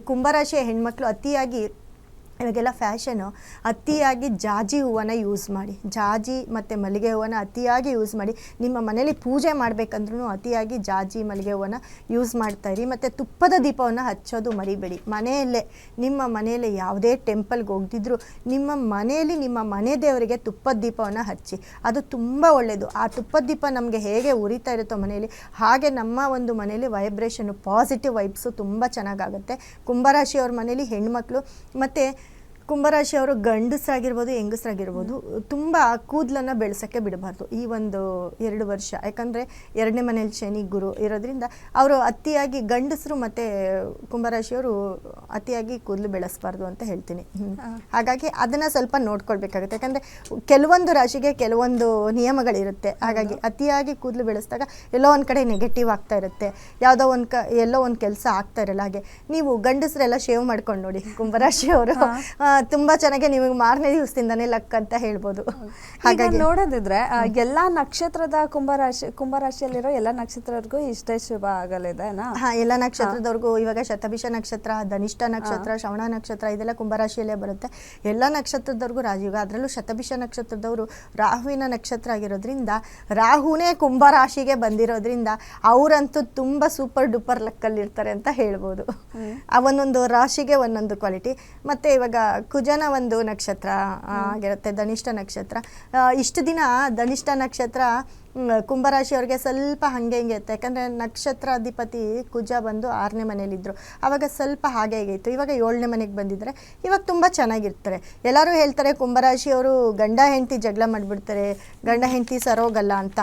ಕುಂಭರಾಶಿಯ ಹೆಣ್ಮಕ್ಳು ಅತಿಯಾಗಿ ಇವಾಗೆಲ್ಲ ಫ್ಯಾಷನು ಅತಿಯಾಗಿ ಜಾಜಿ ಹೂವನ್ನು ಯೂಸ್ ಮಾಡಿ, ಜಾಜಿ ಮತ್ತು ಮಲ್ಲಿಗೆ ಹೂವನ್ನು ಅತಿಯಾಗಿ ಯೂಸ್ ಮಾಡಿ, ನಿಮ್ಮ ಮನೇಲಿ ಪೂಜೆ ಮಾಡಬೇಕಂದ್ರೂ ಅತಿಯಾಗಿ ಜಾಜಿ, ಮಲ್ಲಿಗೆ ಹೂವನ್ನು ಯೂಸ್ ಮಾಡ್ತಾ ಇರಿ. ಮತ್ತು ತುಪ್ಪದ ದೀಪವನ್ನು ಹಚ್ಚೋದು ಮರಿಬೇಡಿ. ಮನೆಯಲ್ಲೇ, ನಿಮ್ಮ ಮನೆಯಲ್ಲೇ ಯಾವುದೇ ಟೆಂಪಲ್ಗೆ ಹೋಗ್ದಿದ್ರು ನಿಮ್ಮ ಮನೆಯಲ್ಲಿ ನಿಮ್ಮ ಮನೆ ದೇವರಿಗೆ ತುಪ್ಪದ ದೀಪವನ್ನು ಹಚ್ಚಿ. ಅದು ತುಂಬ ಒಳ್ಳೆಯದು ಆ ತುಪ್ಪದ ದೀಪ ನಮಗೆ ಹೇಗೆ ಉರಿತಾ ಇರುತ್ತೋ ಮನೆಯಲ್ಲಿ, ಹಾಗೆ ನಮ್ಮ ಒಂದು ಮನೆಯಲ್ಲಿ ವೈಬ್ರೇಷನು ಪಾಸಿಟಿವ್ ವೈಬ್ಸು ತುಂಬ ಚೆನ್ನಾಗಾಗುತ್ತೆ. ಕುಂಭರಾಶಿಯವ್ರ ಮನೇಲಿ ಹೆಣ್ಮಕ್ಳು, ಮತ್ತು ಕುಂಭರಾಶಿಯವರು ಗಂಡಸರಾಗಿರ್ಬೋದು ಹೆಂಗಸರಾಗಿರ್ಬೋದು ತುಂಬ ಕೂದಲನ್ನು ಬೆಳೆಸೋಕ್ಕೆ ಬಿಡಬಾರ್ದು ಈ ಒಂದು ಎರಡು ವರ್ಷ. ಯಾಕಂದರೆ ಎರಡನೇ ಮನೇಲಿ ಶನಿ ಗುರು ಇರೋದ್ರಿಂದ ಅವರು ಅತಿಯಾಗಿ ಗಂಡಸರು ಮತ್ತು ಕುಂಭರಾಶಿಯವರು ಅತಿಯಾಗಿ ಕೂದಲು ಬೆಳೆಸಬಾರ್ದು ಅಂತ ಹೇಳ್ತೀನಿ. ಹಾಗಾಗಿ ಅದನ್ನು ಸ್ವಲ್ಪ ನೋಡ್ಕೊಳ್ಬೇಕಾಗುತ್ತೆ. ಯಾಕಂದರೆ ಕೆಲವೊಂದು ರಾಶಿಗೆ ಕೆಲವೊಂದು ನಿಯಮಗಳಿರುತ್ತೆ. ಹಾಗಾಗಿ ಅತಿಯಾಗಿ ಕೂದಲು ಬೆಳೆಸಿದಾಗ ಎಲ್ಲೋ ಒಂದು ಕಡೆ ನೆಗೆಟಿವ್ ಆಗ್ತಾ ಇರುತ್ತೆ. ಯಾವುದೋ ಒಂದು ಕ ಎಲ್ಲೋ ಒಂದು ಕೆಲಸ ಆಗ್ತಾ ಇರಲ್ಲ ಹಾಗೆ. ನೀವು ಗಂಡಸರೆಲ್ಲ ಶೇವ್ ಮಾಡ್ಕೊಂಡು ನೋಡಿ ಕುಂಭರಾಶಿಯವರು. ತುಂಬ ಚೆನ್ನಾಗಿ ನಿಮಗೆ ಮಾರನೇ ದಿವಸದಿಂದನೇ ಲಕ್ ಅಂತ ಹೇಳ್ಬೋದು. ಹಾಗಾಗಿ ನೋಡೋದಿದ್ರೆ ಎಲ್ಲಾ ನಕ್ಷತ್ರದ ಕುಂಭರಾಶಿ ಕುಂಭರಾಶಿಯಲ್ಲಿರೋ ಎಲ್ಲಾ ನಕ್ಷತ್ರರಿಗೂ ಇಷ್ಟೇ ಶುಭ ಆಗಲಿದೆ ಹಾ ಎಲ್ಲ ನಕ್ಷತ್ರದವ್ರಿಗೂ ಇವಾಗ ಶತಭಿಷ ನಕ್ಷತ್ರ ಧನಿಷ್ಠ ನಕ್ಷತ್ರ ಶ್ರವಣ ನಕ್ಷತ್ರ ಇದೆಲ್ಲ ಕುಂಭರಾಶಿಯಲ್ಲೇ ಬರುತ್ತೆ. ಎಲ್ಲ ನಕ್ಷತ್ರದವ್ರಿಗೂ ರಾಜಯುಗ ಅದರಲ್ಲೂ ಶತಭಿಷ ನಕ್ಷತ್ರದವರು ರಾಹುವಿನ ನಕ್ಷತ್ರ ಆಗಿರೋದ್ರಿಂದ ರಾಹುನೇ ಕುಂಭರಾಶಿಗೆ ಬಂದಿರೋದ್ರಿಂದ ಅವರಂತೂ ತುಂಬ ಸೂಪರ್ ಡೂಪರ್ ಲಕ್ಕಲ್ಲಿರ್ತಾರೆ ಅಂತ ಹೇಳ್ಬೋದು. ಆ ಒಂದೊಂದು ರಾಶಿಗೆ ಒಂದೊಂದು ಕ್ವಾಲಿಟಿ ಮತ್ತು ಇವಾಗ ಕುಜನ ಒಂದು ನಕ್ಷತ್ರ ಆಗಿರುತ್ತೆ ಧನಿಷ್ಠ ನಕ್ಷತ್ರ. ಇಷ್ಟು ದಿನ ಧನಿಷ್ಠ ನಕ್ಷತ್ರ ಕುಂಭರಾಶಿಯವ್ರಿಗೆ ಸ್ವಲ್ಪ ಹಾಗೆ ಹಿಂಗೆ ಇರುತ್ತೆ. ಯಾಕಂದರೆ ನಕ್ಷತ್ರಾಧಿಪತಿ ಕುಜ ಬಂದು ಆರನೇ ಮನೇಲಿದ್ದರು ಆವಾಗ ಸ್ವಲ್ಪ ಹಾಗೆ ಹೀಗೆ ಇತ್ತು. ಇವಾಗ ಏಳನೇ ಮನೆಗೆ ಬಂದಿದ್ದಾರೆ. ಇವಾಗ ತುಂಬ ಚೆನ್ನಾಗಿರ್ತಾರೆ. ಎಲ್ಲರೂ ಹೇಳ್ತಾರೆ ಕುಂಭರಾಶಿಯವರು ಗಂಡ ಹೆಂಡತಿ ಜಗಳ ಮಾಡಿಬಿಡ್ತಾರೆ ಗಂಡ ಹೆಂಡತಿ ಸರೋಗಲ್ಲ ಅಂತ.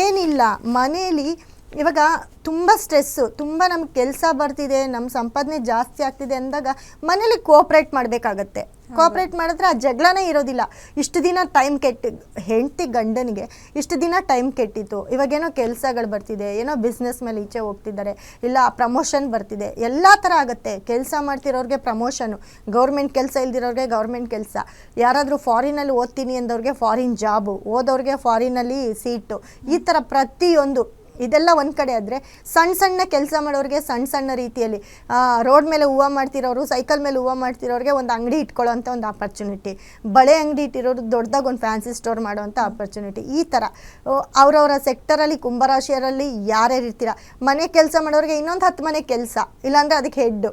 ಏನಿಲ್ಲ. ಮನೇಲಿ ಇವಾಗ ತುಂಬ ಸ್ಟ್ರೆಸ್ಸು ತುಂಬ ನಮ್ಗೆ ಕೆಲಸ ಬರ್ತಿದೆ ನಮ್ಮ ಸಂಪಾದನೆ ಜಾಸ್ತಿ ಆಗ್ತಿದೆ ಅಂದಾಗ ಮನೇಲಿ ಕೋಆಪ್ರೇಟ್ ಮಾಡಬೇಕಾಗತ್ತೆ. ಕೋಆಪ್ರೇಟ್ ಮಾಡಿದ್ರೆ ಆ ಜಗಳನೇ ಇರೋದಿಲ್ಲ. ಇಷ್ಟು ದಿನ ಟೈಮ್ ಕೆಟ್ಟ ಹೆಂಡತಿ ಗಂಡನಿಗೆ ಇಷ್ಟು ದಿನ ಟೈಮ್ ಕೆಟ್ಟಿತ್ತು. ಇವಾಗೇನೋ ಕೆಲಸಗಳು ಬರ್ತಿದೆ ಏನೋ ಬಿಸ್ನೆಸ್ ಮೇಲೆ ಈಚೆ ಹೋಗ್ತಿದ್ದಾರೆ ಇಲ್ಲ ಪ್ರಮೋಷನ್ ಬರ್ತಿದೆ. ಎಲ್ಲ ಥರ ಆಗುತ್ತೆ. ಕೆಲಸ ಮಾಡ್ತಿರೋರಿಗೆ ಪ್ರಮೋಷನು ಗೌರ್ಮೆಂಟ್ ಕೆಲಸ ಇಲ್ದಿರೋರಿಗೆ ಗೌರ್ಮೆಂಟ್ ಕೆಲಸ. ಯಾರಾದರೂ ಫಾರಿನಲ್ಲಿ ಓದ್ತೀನಿ ಅಂದವ್ರಿಗೆ ಫಾರಿನ್ ಜಾಬು ಓದೋರಿಗೆ ಫಾರಿನಲ್ಲಿ ಸೀಟು ಈ ಥರ ಪ್ರತಿಯೊಂದು ಇದೆಲ್ಲ ಒಂದು ಕಡೆ ಆದರೆ ಸಣ್ಣ ಸಣ್ಣ ಕೆಲಸ ಮಾಡೋರಿಗೆ ಸಣ್ಣ ಸಣ್ಣ ರೀತಿಯಲ್ಲಿ ರೋಡ್ ಮೇಲೆ ಹೂವು ಮಾಡ್ತಿರೋರು, ಸೈಕಲ್ ಮೇಲೆ ಹೂವು ಮಾಡ್ತಿರೋರಿಗೆ ಒಂದು ಅಂಗಡಿ ಇಟ್ಕೊಳ್ಳೋಂಥ ಒಂದು ಆಪರ್ಚುನಿಟಿ ಬಳೆ ಅಂಗಡಿ ಇಟ್ಟಿರೋರು ದೊಡ್ಡದಾಗ ಒಂದು ಫ್ಯಾನ್ಸಿ ಸ್ಟೋರ್ ಮಾಡೋವಂಥ ಆಪರ್ಚುನಿಟಿ ಈ ಥರ ಅವರವರ ಸೆಕ್ಟರಲ್ಲಿ ಕುಂಭರಾಶಿಯರಲ್ಲಿ ಯಾರ್ಯಾರು ಇರ್ತೀರ? ಮನೆ ಕೆಲಸ ಮಾಡೋರಿಗೆ ಇನ್ನೊಂದು ಹತ್ತು ಮನೆ ಕೆಲಸ, ಇಲ್ಲಾಂದರೆ ಅದಕ್ಕೆ ಹೆಡ್ಡು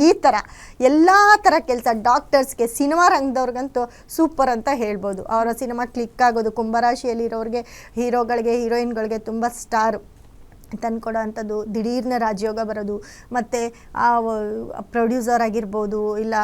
ಈ ಥರ ಎಲ್ಲ ಥರ ಕೆಲಸ ಡಾಕ್ಟರ್ಸ್ಗೆ ಸಿನಿಮಾ ರಂಗದವ್ರಿಗಂತೂ ಸೂಪರ್ ಅಂತ ಹೇಳ್ಬೋದು. ಅವರ ಸಿನಿಮಾ ಕ್ಲಿಕ್ ಆಗೋದು, ಕುಂಭರಾಶಿಯಲ್ಲಿರೋರಿಗೆ ಹೀರೋಗಳಿಗೆ ಹೀರೋಯಿನ್ಗಳಿಗೆ ತುಂಬ ಸ್ಟಾರು ತಂದ್ಕೊಡೋ ಅಂಥದ್ದು ದಿಢೀರ್ನ ರಾಜಯೋಗ ಬರೋದು ಮತ್ತು ಆ ಪ್ರೊಡ್ಯೂಸರ್ ಆಗಿರ್ಬೋದು ಇಲ್ಲ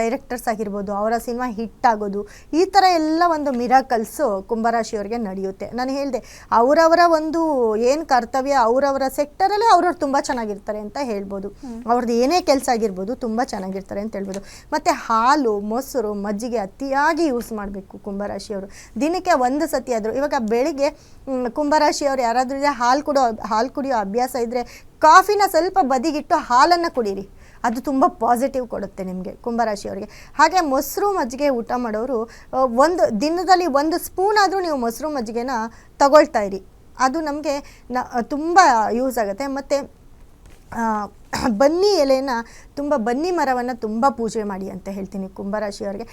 ಡೈರೆಕ್ಟರ್ಸ್ ಆಗಿರ್ಬೋದು ಅವರ ಸಿನಿಮಾ ಹಿಟ್ ಆಗೋದು ಈ ಥರ ಎಲ್ಲ ಒಂದು ಮಿರಾಕಲ್ಸು ಕುಂಭರಾಶಿಯವ್ರಿಗೆ ನಡೆಯುತ್ತೆ. ನಾನು ಹೇಳಿದೆ ಅವರವರ ಒಂದು ಏನು ಕರ್ತವ್ಯ ಅವರವರ ಸೆಕ್ಟರಲ್ಲೇ ಅವ್ರವ್ರು ತುಂಬ ಚೆನ್ನಾಗಿರ್ತಾರೆ ಅಂತ ಹೇಳ್ಬೋದು. ಅವ್ರದ್ದು ಏನೇ ಕೆಲಸ ಆಗಿರ್ಬೋದು ತುಂಬ ಚೆನ್ನಾಗಿರ್ತಾರೆ ಅಂತ ಹೇಳ್ಬೋದು. ಮತ್ತು ಹಾಲು ಮೊಸರು ಮಜ್ಜಿಗೆ ಅತಿಯಾಗಿ ಯೂಸ್ ಮಾಡಬೇಕು ಕುಂಭರಾಶಿಯವರು. ದಿನಕ್ಕೆ ಒಂದು ಸತಿ ಆದರೂ ಇವಾಗ ಬೆಳಿಗ್ಗೆ ಕುಂಭರಾಶಿಯವರು ಯಾರಾದರೂ ಇದೆ ಹಾಲು ಕೂಡ ಹಾಲು ಕುಡಿಯೋ ಅಭ್ಯಾಸ ಇದ್ದರೆ ಕಾಫಿನ ಸ್ವಲ್ಪ ಬದಿಗಿಟ್ಟು ಹಾಲನ್ನು ಕುಡೀರಿ. ಅದು ತುಂಬ ಪಾಸಿಟಿವ್ ಕೊಡುತ್ತೆ ನಿಮಗೆ ಕುಂಭರಾಶಿಯವರಿಗೆ ಹಾಗೆ ಮೊಸರು ಮಜ್ಜಿಗೆ ಊಟ ಮಾಡೋರು ಒಂದು ದಿನದಲ್ಲಿ ಒಂದು ಸ್ಪೂನ್ ಆದರೂ ನೀವು ಮೊಸರು ಮಜ್ಜಿಗೆನ ತಗೊಳ್ತಾ ಇರಿ. ಅದು ನಮಗೆ ನ, ತುಂಬ ಯೂಸ್ ಆಗುತ್ತೆ. ಮತ್ತು ಬನ್ನಿ ಎಲೆನ ತುಂಬ ಬನ್ನಿ ಮರವನ್ನು ತುಂಬ ಪೂಜೆ ಮಾಡಿ ಅಂತ ಹೇಳ್ತೀನಿ ಕುಂಭರಾಶಿಯವರಿಗೆ